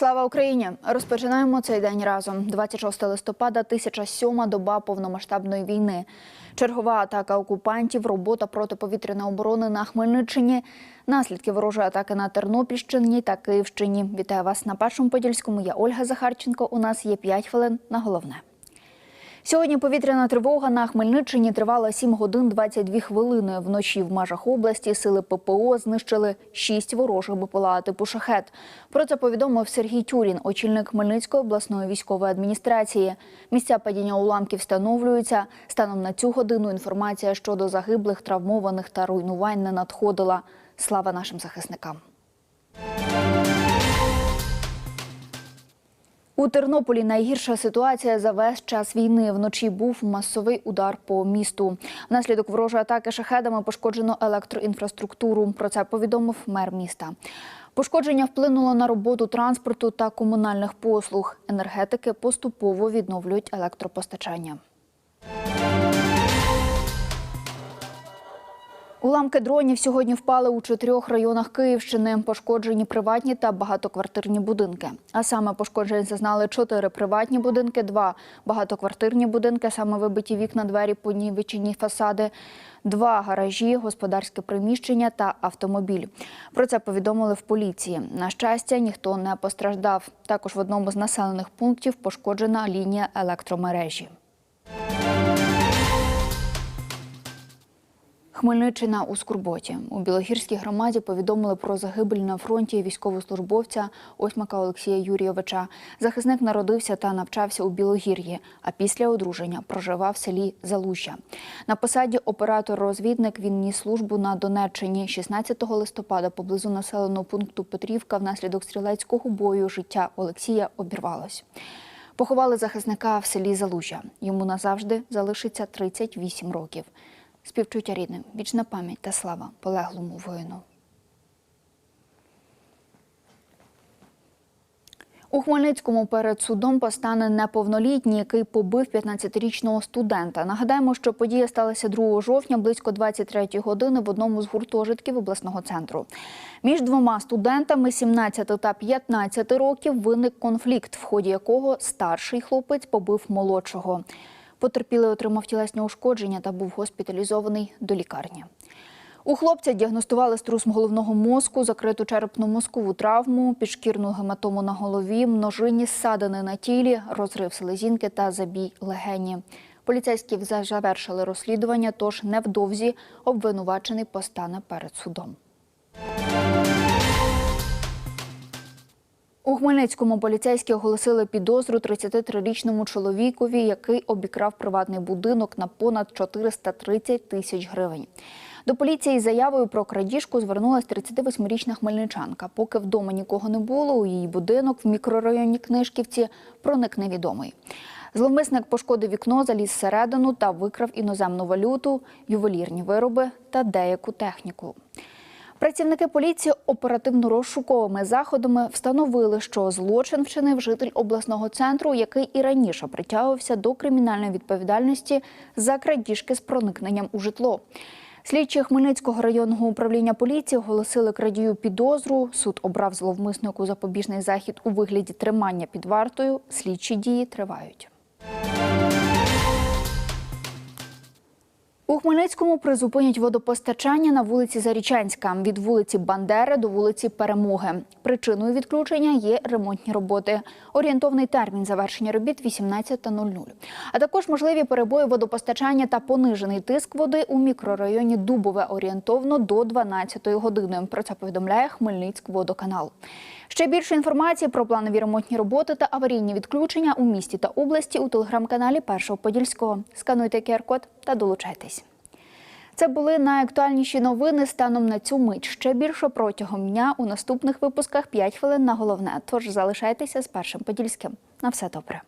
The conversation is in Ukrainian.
Слава Україні! Розпочинаємо цей день разом. 26 листопада, 1007 доба повномасштабної війни. Чергова атака окупантів, робота протиповітряної оборони на Хмельниччині, наслідки ворожої атаки на Тернопільщині та Київщині. Вітаю вас на першому подільському. Я Ольга Захарченко. У нас є 5 хвилин на головне. Сьогодні повітряна тривога на Хмельниччині тривала 7 годин 22 хвилини. Вночі в межах області сили ППО знищили 6 ворожих БПЛА типу «Шахет». Про це повідомив Сергій Тюрін, очільник Хмельницької обласної військової адміністрації. Місця падіння уламків встановлюються. Станом на цю годину інформація щодо загиблих, травмованих та руйнувань не надходила. Слава нашим захисникам! У Тернополі найгірша ситуація за весь час війни. Вночі був масовий удар по місту. Внаслідок ворожої атаки шахедами пошкоджено електроінфраструктуру. Про це повідомив мер міста. Пошкодження вплинуло на роботу транспорту та комунальних послуг. Енергетики поступово відновлюють електропостачання. Уламки дронів сьогодні впали у чотирьох районах Київщини. Пошкоджені приватні та багатоквартирні будинки. А саме пошкоджень зазнали чотири приватні будинки, два багатоквартирні будинки, саме вибиті вікна, двері, понівечені фасади, два гаражі, господарське приміщення та автомобіль. Про це повідомили в поліції. На щастя, ніхто не постраждав. Також в одному з населених пунктів пошкоджена лінія електромережі. Хмельниччина у Скурботі. У Білогірській громаді повідомили про загибель на фронті військовослужбовця Осьмака Олексія Юрійовича. Захисник народився та навчався у Білогір'ї, а після одруження проживав в селі Залуща. На посаді оператор-розвідник він ніс службу на Донеччині. 16 листопада поблизу населеного пункту Петрівка внаслідок стрілецького бою життя Олексія обірвалось. Поховали захисника в селі Залужя. Йому назавжди залишиться 38 років. Співчуття рідним, вічна пам'ять та слава полеглому воїну. У Хмельницькому перед судом постане неповнолітній, який побив 15-річного студента. Нагадаємо, що подія сталася 2 жовтня близько 23 години в одному з гуртожитків обласного центру. Між двома студентами 17 та 15 років виник конфлікт, в ході якого старший хлопець побив молодшого. Потерпілий отримав тілесні ушкодження та був госпіталізований до лікарні. У хлопця діагностували струс головного мозку, закриту черепно-мозкову травму, підшкірну гематому на голові, множинні ссадини на тілі, розрив селезінки та забій легені. Поліцейські вже завершили розслідування, тож невдовзі обвинувачений постане перед судом. У Хмельницькому поліцейські оголосили підозру 33-річному чоловікові, який обікрав приватний будинок на понад 430 тисяч гривень. До поліції з заявою про крадіжку звернулася 38-річна хмельничанка. Поки вдома нікого не було, у її будинок в мікрорайоні Книжківці проник невідомий. Зловмисник пошкодив вікно, заліз всередину та викрав іноземну валюту, ювелірні вироби та деяку техніку. Працівники поліції оперативно-розшуковими заходами встановили, що злочин вчинив житель обласного центру, який і раніше притягувався до кримінальної відповідальності за крадіжки з проникненням у житло. Слідчі Хмельницького районного управління поліції оголосили крадію підозру. Суд обрав зловмиснику запобіжний захід у вигляді тримання під вартою. Слідчі дії тривають. У Хмельницькому призупинять водопостачання на вулиці Зарічанська від вулиці Бандери до вулиці Перемоги. Причиною відключення є ремонтні роботи. Орієнтовний термін завершення робіт 18.00. А також можливі перебої водопостачання та понижений тиск води у мікрорайоні Дубове орієнтовно до 12-ї години. Про це повідомляє Хмельницькводоканал. Ще більше інформації про планові ремонтні роботи та аварійні відключення у місті та області у телеграм-каналі Першого Подільського. Скануйте QR-код та долучайтесь. Це були найактуальніші новини станом на цю мить. Ще більше протягом дня у наступних випусках 5 хвилин на головне. Тож залишайтеся з першим подільським. На все добре.